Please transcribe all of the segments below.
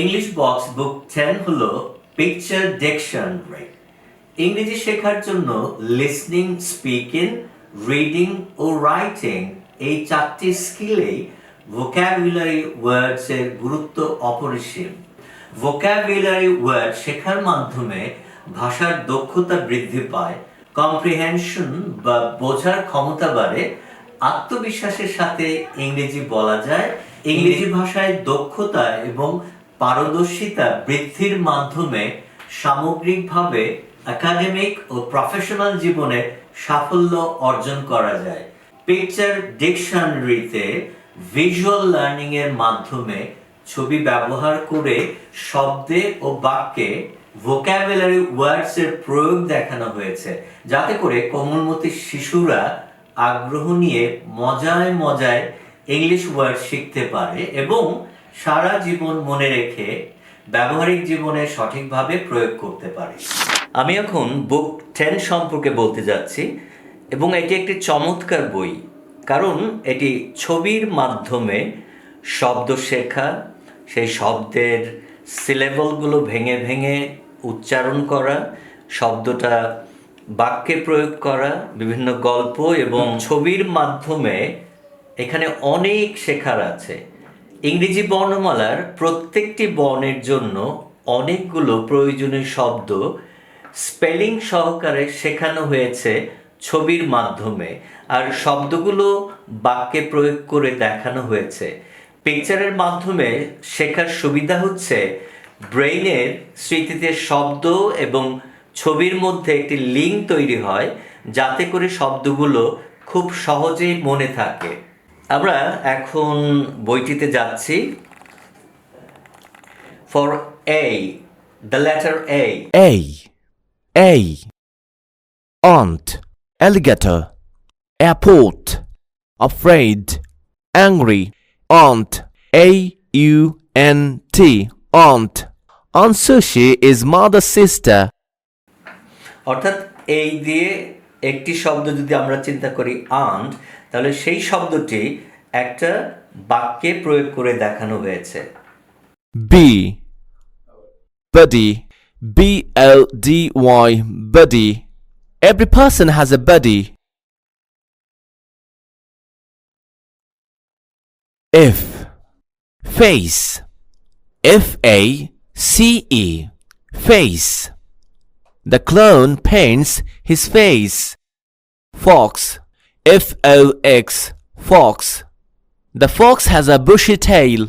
English box book ten হলো picture dictionary ইংরেজি শেখার জন্য লিসনিং স্পিকিং রিডিং ও রাইটিং এই চারটি স্কিলেই ভোক্যাবুলারি ওয়ার্ডসের গুরুত্ব অপরিসীম। ভোক্যাবুলারি ওয়ার্ড শেখার মাধ্যমে ভাষার দক্ষতা বৃদ্ধি পায় কম্প্রিহেনশন বা বোঝার ক্ষমতা বাড়ে, আত্মবিশ্বাসের সাথে ইংরেজি বলা যায়, ইংরেজি ভাষায় দক্ষতা এবং পারদর্শিতা বৃদ্ধির মাধ্যমে সামগ্রিকভাবে একাডেমিক ও প্রফেশনাল জীবনে সাফল্য অর্জন করা যায়। পিকচার ডিকশনারিতে ভিজুয়াল লার্নিং এর মাধ্যমে ছবি ব্যবহার করে শব্দে ও বাক্যে ভোক্যাবুলারি ওয়ার্ডস এর প্রয়োগ দেখানো হয়েছে, যাতে করে কোমলমতি শিশুরা আগ্রহ নিয়ে মজায় মজায় ইংলিশ ওয়ার্ড শিখতে পারে এবং সারা জীবন মনে রেখে ব্যবহারিক জীবনে সঠিকভাবে প্রয়োগ করতে পারে। আমি এখন বুক টেন সম্পর্কে বলতে যাচ্ছি এবং এটি একটি চমৎকার বই, কারণ এটি ছবির মাধ্যমে শব্দ শেখা, সেই শব্দের সিলেবলগুলো ভেঙে ভেঙে উচ্চারণ করা, শব্দটা বাক্যে প্রয়োগ করা, বিভিন্ন গল্প এবং ছবির মাধ্যমে এখানে অনেক শেখার আছে। ইংরেজি বর্ণমালার প্রত্যেকটি বর্ণের জন্য অনেকগুলো প্রয়োজনীয় শব্দ স্পেলিং সহকারে শেখানো হয়েছে ছবির মাধ্যমে। আর শব্দগুলো বাক্যে প্রয়োগ করে দেখানো হয়েছে। পিকচারের মাধ্যমে শেখার সুবিধা হচ্ছে ব্রেইনের স্মৃতিতে শব্দ এবং ছবির মধ্যে একটি লিঙ্ক তৈরি হয়, যাতে করে শব্দগুলো খুব সহজেই মনে থাকে। আমরা এখন বইটিতে যাচ্ছি for A the letter A এই এই ant alligator airport afraid angry ant A U N T aunt answer she is mother sister অর্থাৎ এই দিয়ে একটি শব্দ যদি আমরা চিন্তা করি আন্ট তাহলে সেই শব্দটি একটা বাক্যে প্রয়োগ করে দেখানো হয়েছে B. Buddy. B L D Y. Buddy. Every person has a buddy. F. Face. F A C E. Face. The clown paints his face. Fox. F-O-X, fox. The fox has a bushy tail.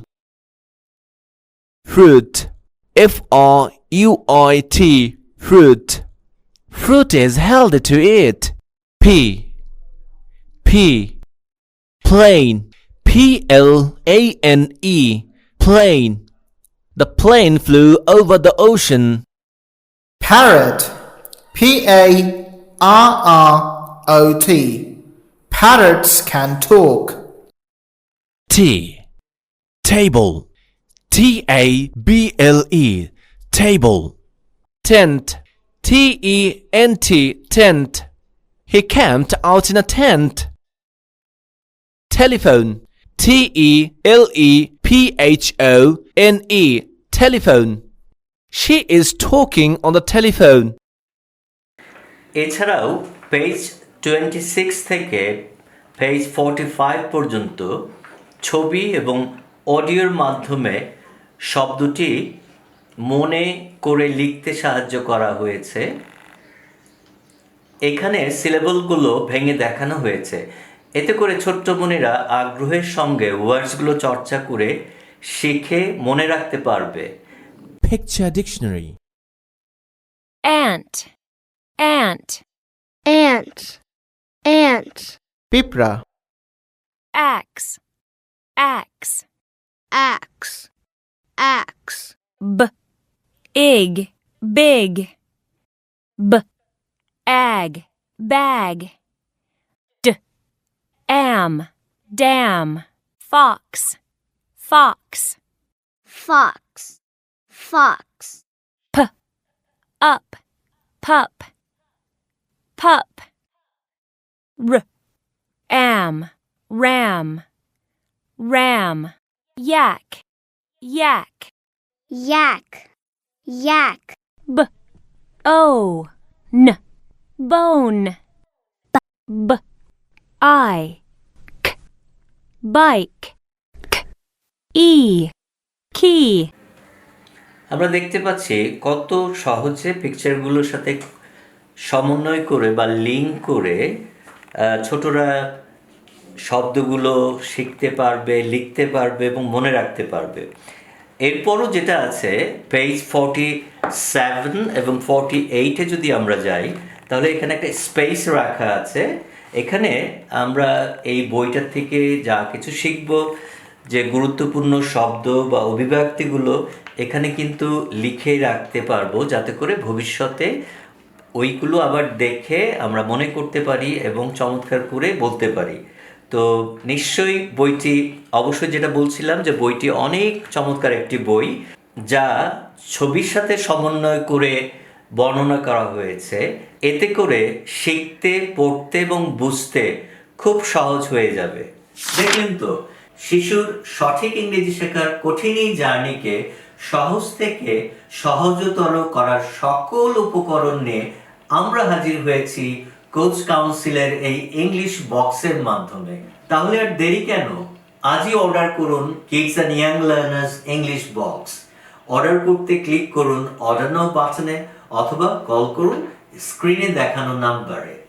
Fruit, F-R-U-I-T, fruit. Fruit is healthy to eat. P, P, plane, P-L-A-N-E, plane. The plane flew over the ocean. Parrot, P-A-R-R-O-T. Parrots can talk. T. Table. T A B L E. Table. Tent. T E N T. Tent. He camped out in a tent. Telephone. T E L E P H O N E. Telephone. She is talking on the telephone. এছাড়াও page twenty six থেকে page forty five পর্যন্ত ছবি এবং অডিওর মাধ্যমে শব্দটি মনে করে লিখতে সাহায্য করা হয়েছে। এখানে সিলেবলগুলো ভেঙে দেখানো হয়েছে। এতে করে ছোট্ট বোনেরা আগ্রহের সঙ্গে ওয়ার্ডসগুলো চর্চা করে শিখে মনে রাখতে পারবে। Picture Dictionary. ant, ant, ant, ant, Pipra. axe, axe, axe, axe, b, ig, big, b, ag, bag, d, am, dam, fox, fox, fox, fox, P. up, pup, pup, r, am, ram, ram, yak, yak, yak, yak, b o n bone b b, i k bike k e key আমরা দেখতে পাচ্ছি কত সহজে পিকচারগুলোর সাথে সমন্বয় করে বা link করে ছোটরা শব্দগুলো শিখতে পারবে, লিখতে পারবে এবং মনে রাখতে পারবে। এরপরও যেটা আছে পেজ ফর্টি সেভেন এবং ফর্টি এইটে যদি আমরা যাই, তাহলে এখানে একটা স্পেস রাখা আছে। এখানে আমরা এই বইটার থেকে যা কিছু শিখব, যে গুরুত্বপূর্ণ শব্দ বা অভিব্যক্তিগুলো এখানে কিন্তু লিখে রাখতে পারব, যাতে করে ভবিষ্যতে ওইগুলো আবার দেখে আমরা মনে করতে পারি এবং চমৎকার করে বলতে পারি। তো নিশ্চয়ই বইটি, অবশ্যই যেটা বলছিলাম যে বইটি অনেক চমৎকার একটি বই, যা ছবির সাথে সমন্বয় করে বর্ণনা করা হয়েছে। এতে করে শিখতে, পড়তে এবং বুঝতে খুব সহজ হয়ে যাবে। দেখলেন তো, শিশুর সঠিক ইংরেজি শেখার কঠিন এই জার্নিকে সহজ থেকে সহজতর করার সকল উপকরণ নিয়ে আমরা হাজির হয়েছি কোচ কাউন্সিলের এই ইংলিশ বক্সের মাধ্যমে। তাহলে আর দেরি কেন? আজই অর্ডার করুন kids and young learners English box order করতে ক্লিক করুন অর্ডার নাও বাটনে অথবা কল করুন স্ক্রিনে দেখানো নাম্বারে